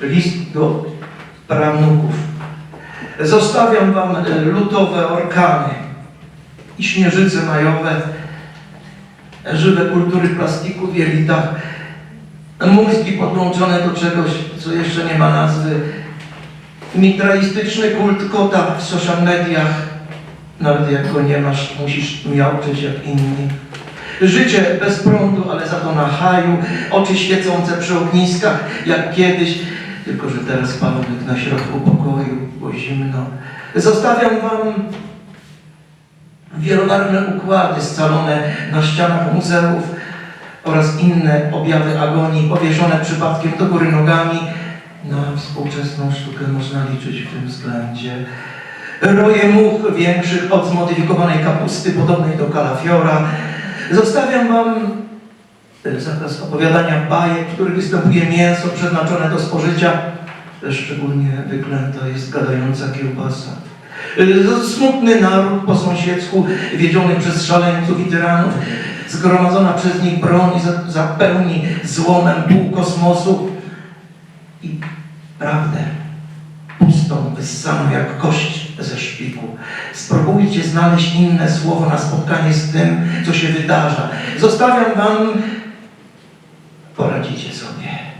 list do pranuków. Zostawiam wam e, lutowe orkany i śnieżyce majowe, żywe kultury plastiku w jelitach, mózgi podłączone do czegoś, co jeszcze nie ma nazwy, mitralistyczny kult kota w social mediach, nawet jak go nie masz, musisz miauczyć jak inni. Życie bez prądu, ale za to na haju, oczy świecące przy ogniskach, jak kiedyś, tylko że teraz palnik na środku pokoju, bo zimno. Zostawiam wam wielobarwne układy scalone na ścianach muzeów oraz inne objawy agonii powieszone przypadkiem do góry nogami. Na współczesną sztukę można liczyć w tym względzie. Roje much większych od zmodyfikowanej kapusty podobnej do kalafiora. Zostawiam wam e, zakaz opowiadania bajek, w których występuje mięso przeznaczone do spożycia. Szczególnie wyklęta jest gadająca kiełbasa. E, Smutny naród po sąsiedzku, wiedziony przez szaleńców i tyranów, zgromadzona przez nich broń za- zapełni złomem pół kosmosu i prawdę pustą, wyssaną jak kość ze szpiku. Spróbujcie znaleźć inne słowo na spotkanie z tym, co się wydarza. Zostawiam wam, poradzicie sobie.